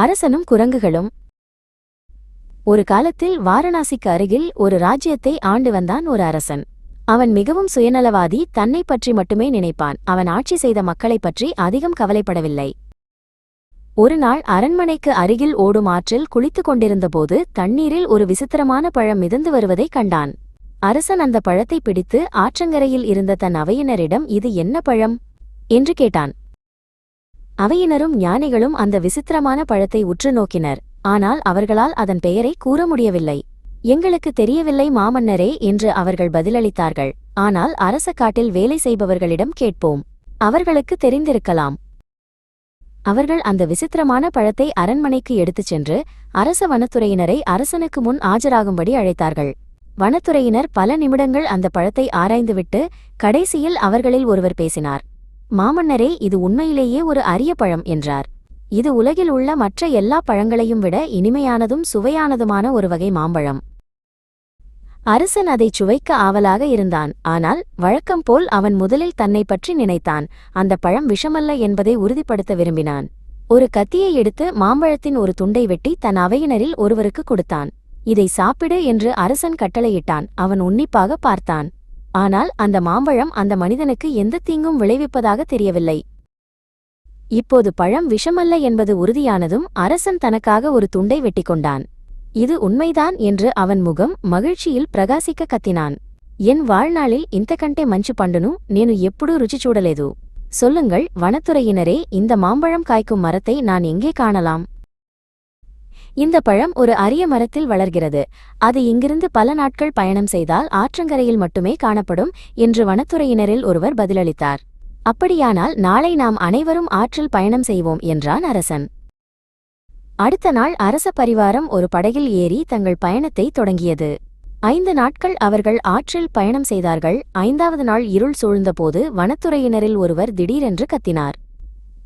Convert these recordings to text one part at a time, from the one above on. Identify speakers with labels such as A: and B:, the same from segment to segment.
A: அரசனும் குரங்குகளும். ஒரு காலத்தில் வாரணாசிக்கு அருகில் ஒரு ராஜ்யத்தை ஆண்டு வந்தான் ஒரு அரசன். அவன் மிகவும் சுயநலவாதி தன்னை பற்றி மட்டுமே நினைப்பான். அவன் ஆட்சி செய்த மக்களைப் பற்றி அதிகம் கவலைப்படவில்லை. ஒருநாள் அரண்மனைக்கு அருகில் ஓடும் ஆற்றில் குளித்துக் கொண்டிருந்தபோது தண்ணீரில் ஒரு விசித்திரமான பழம் மிதந்து வருவதைக் கண்டான். அரசன் அந்த பழத்தை பிடித்து ஆற்றங்கரையில் இருந்த தன் அவையினரிடம் இது என்ன பழம் என்று கேட்டான். அவையினரும் ஞானிகளும் அந்த விசித்திரமான பழத்தை உற்று நோக்கினர். ஆனால் அவர்களால் அதன் பெயரை கூற முடியவில்லை. எங்களுக்கு தெரியவில்லை மாமன்னரே என்று அவர்கள் பதிலளித்தார்கள். ஆனால் அரச காட்டில் வேலை செய்பவர்களிடம் கேட்போம். அவர்களுக்கு தெரிந்திருக்கலாம். அவர்கள் அந்த விசித்திரமான பழத்தை அரண்மனைக்கு எடுத்துச் சென்று அரச வனத்துறையினரை அரசனுக்கு முன் ஆஜராகும்படி அழைத்தார்கள். வனத்துறையினர் பல நிமிடங்கள் அந்த பழத்தை ஆராய்ந்துவிட்டு கடைசியில் அவர்களில் ஒருவர் பேசினார். மாமன்னரே இது உண்மையிலேயே ஒரு அரிய பழம் என்றார். இது உலகில் உள்ள மற்ற எல்லா பழங்களையும் விட இனிமையானதும் சுவையானதுமான ஒரு வகை மாம்பழம். அரசன் அதைச் சுவைக்க ஆவலாக இருந்தான். ஆனால் வழக்கம் போல் அவன் முதலில் தன்னை பற்றி நினைத்தான். அந்த பழம் விஷமல்ல என்பதை உறுதிப்படுத்த விரும்பினான். ஒரு கத்தியை எடுத்து மாம்பழத்தின் ஒரு துண்டை வெட்டி தன் அவையினரில் ஒருவருக்கு கொடுத்தான். இதை சாப்பிடு என்று அரசன் கட்டளையிட்டான். அவன் உன்னிப்பாக பார்த்தான். ஆனால் அந்த மாம்பழம் அந்த மனிதனுக்கு எந்த தீங்கும் விளைவிப்பதாக தெரியவில்லை இப்போது பழம் விஷமல்ல என்பது உறுதியானதும் அரசன் தனக்காக ஒரு துண்டை வெட்டிக் கொண்டான் இது உண்மைதான் என்று அவன் முகம் மகிழ்ச்சியில் பிரகாசிக்க கத்தினான் என் வாழ்நாளில் ఇంతకంటే మంచి పండును నేను ఎప్పుడూ రుచి చూడలేదు சொல்லுங்கள் வனத்துறையினரே இந்த மாம்பழம் காய்க்கும் மரத்தை நான் எங்கே காணலாம் இந்த பழம் ஒரு அரிய மரத்தில் வளர்கிறது. அது இங்கிருந்து பல நாட்கள் பயணம் செய்தால் ஆற்றங்கரையில் மட்டுமே காணப்படும் என்று வனத்துறையினரில் ஒருவர் பதிலளித்தார். அப்படியானால் நாளை நாம் அனைவரும் ஆற்றில் பயணம் செய்வோம் என்றான் அரசன். அடுத்த நாள் அரச பரிவாரம் ஒரு படகில் ஏறி தங்கள் பயணத்தை தொடங்கியது. ஐந்து நாட்கள் அவர்கள் ஆற்றில் பயணம் செய்தார்கள். ஐந்தாவது நாள் இருள் சூழ்ந்தபோது வனத்துறையினரில் ஒருவர் திடீரென்று கத்தினார்.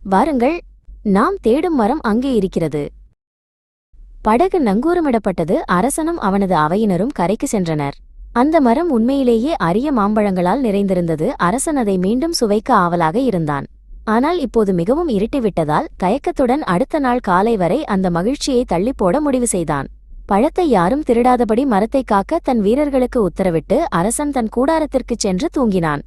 A: வாருங்கள் நாம் தேடும் மரம் அங்கே இருக்கிறது. படகு நங்கூரமிடப்பட்டது. அரசனும் அவனது அவையினரும் கரைக்கு சென்றனர். அந்த மரம் உண்மையிலேயே அரிய மாம்பழங்களால் நிறைந்திருந்தது. அரசன் அதை மீண்டும் சுவைக்க ஆவலாக இருந்தான். ஆனால் இப்போது மிகவும் இருட்டிவிட்டதால் தயக்கத்துடன் அடுத்த நாள் காலை வரை அந்த மகிழ்ச்சியை தள்ளிப்போட முடிவு செய்தான். பழத்தை யாரும் திருடாதபடி மரத்தை காக்க தன் வீரர்களுக்கு உத்தரவிட்டு அரசன் தன் கூடாரத்திற்குச் சென்று தூங்கினான்.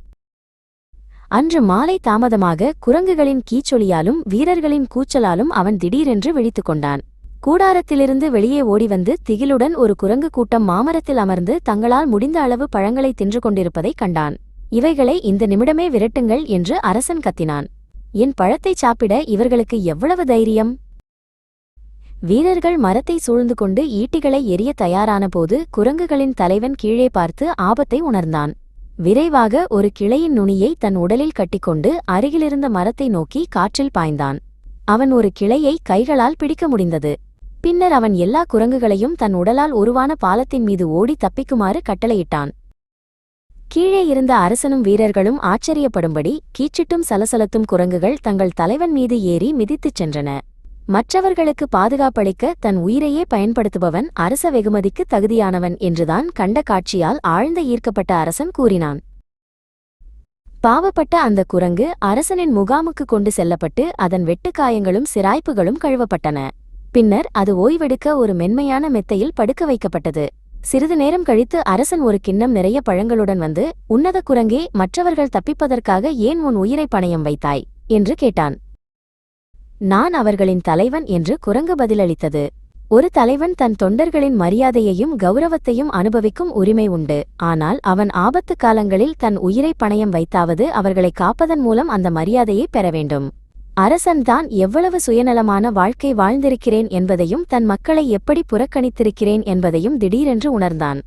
A: அன்று மாலை தாமதமாக குரங்குகளின் கீச்சொலியாலும் வீரர்களின் கூச்சலாலும் அவன் திடீரென்று விழித்துக் கொண்டான். கூடாரத்திலிருந்து வெளியே ஓடிவந்து திகிலுடன் ஒரு குரங்கு கூட்டம் மாமரத்தில் அமர்ந்து தங்களால் முடிந்த அளவு பழங்களை தின்று கொண்டிருப்பதைக் கண்டான். இவைகளை இந்த நிமிடமே விரட்டுங்கள் என்று அரசன் கத்தினான். என் பழத்தை சாப்பிட இவர்களுக்கு எவ்வளவு தைரியம்? வீரர்கள் மரத்தை சூழ்ந்து கொண்டு ஈட்டிகளை எரிய தயாரானபோது குரங்குகளின் தலைவன் கீழே பார்த்து ஆபத்தை உணர்ந்தான். விரைவாக ஒரு கிளையின் நுனியை தன் உடலில் கட்டிக்கொண்டு அருகிலிருந்த மரத்தை நோக்கி காற்றில் பாய்ந்தான். அவன் ஒரு கிளையை கைகளால் பிடிக்க முடிந்தது. பின்னர் அவன் எல்லா குரங்குகளையும் தன் உடலால் உருவான பாலத்தின் மீது ஓடி தப்பிக்குமாறு கட்டளையிட்டான். கீழே இருந்த அரசனும் வீரர்களும் ஆச்சரியப்படும்படி கீச்சிட்டும் சலசலத்தும் குரங்குகள் தங்கள் தலைவன் மீது ஏறி மிதித்துச் சென்றன. மற்றவர்களுக்கு பாதுகாப்பளிக்க தன் உயிரையே பயன்படுத்துபவன் அரச வெகுமதிக்கு தகுதியானவன் என்றுதான் கண்ட காட்சியால் ஆழ்ந்த ஈர்க்கப்பட்ட அரசன் கூறினான். பாவப்பட்ட அந்த குரங்கு அரசனின் முகாமுக்கு கொண்டு செல்லப்பட்டு அதன் வெட்டுக்காயங்களும் சிராய்ப்புகளும் கழுவப்பட்டன. பின்னர் அது ஓய்வெடுக்க ஒரு மென்மையான மெத்தையில் படுக்க வைக்கப்பட்டது. சிறிது நேரம் கழித்து அரசன் ஒரு கிண்ணம் நிறைய பழங்களுடன் வந்து உன்னத குரங்கே மற்றவர்கள் தப்பிப்பதற்காக ஏன் உன் உயிரை பணயம் வைத்தாய்? என்று கேட்டான். நான் அவர்களின் தலைவன் என்று குரங்கு பதிலளித்தது. ஒரு தலைவன் தன் தொண்டர்களின் மரியாதையையும் கௌரவத்தையும் அனுபவிக்கும் உரிமை உண்டு. ஆனால் அவன் ஆபத்து காலங்களில் தன் உயிரை பணயம் வைத்தாவது அவர்களை காப்பதன் மூலம் அந்த மரியாதையை பெற வேண்டும். அரசன்தான் எவ்வளவு சுயநலமான வாழ்க்கை வாழ்ந்திருக்கிறேன் என்பதையும் தன் மக்களை எப்படி புறக்கணித்திருக்கிறேன் என்பதையும் திடீரென்று உணர்ந்தான்.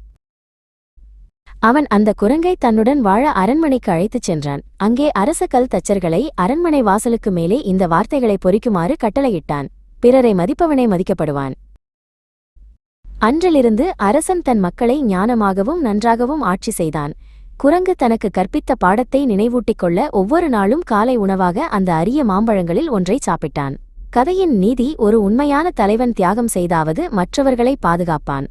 A: அவன் அந்த குரங்கை தன்னுடன் வாழ அரண்மனைக்கு அழைத்துச் சென்றான். அங்கே அரச கல் தச்சர்களை அரண்மனை வாசலுக்கு மேலே இந்த வார்த்தைகளை பொறிக்குமாறு கட்டளையிட்டான். பிறரை மதிப்பவனே மதிக்கப்படுவான். அன்றிலிருந்து அரசன் தன் மக்களை ஞானமாகவும் நன்றாகவும் ஆட்சி செய்தான். குரங்கு தனக்கு கற்பித்த பாடத்தை நினைவூட்டிக் கொள்ள ஒவ்வொரு நாளும் காலை உணவாக அந்த அரிய மாம்பழங்களில் ஒன்றை சாப்பிட்டான். கதையின் நீதி ஒரு உண்மையான தலைவன் தியாகம் செய்தாவது மற்றவர்களை பாதுகாப்பான்.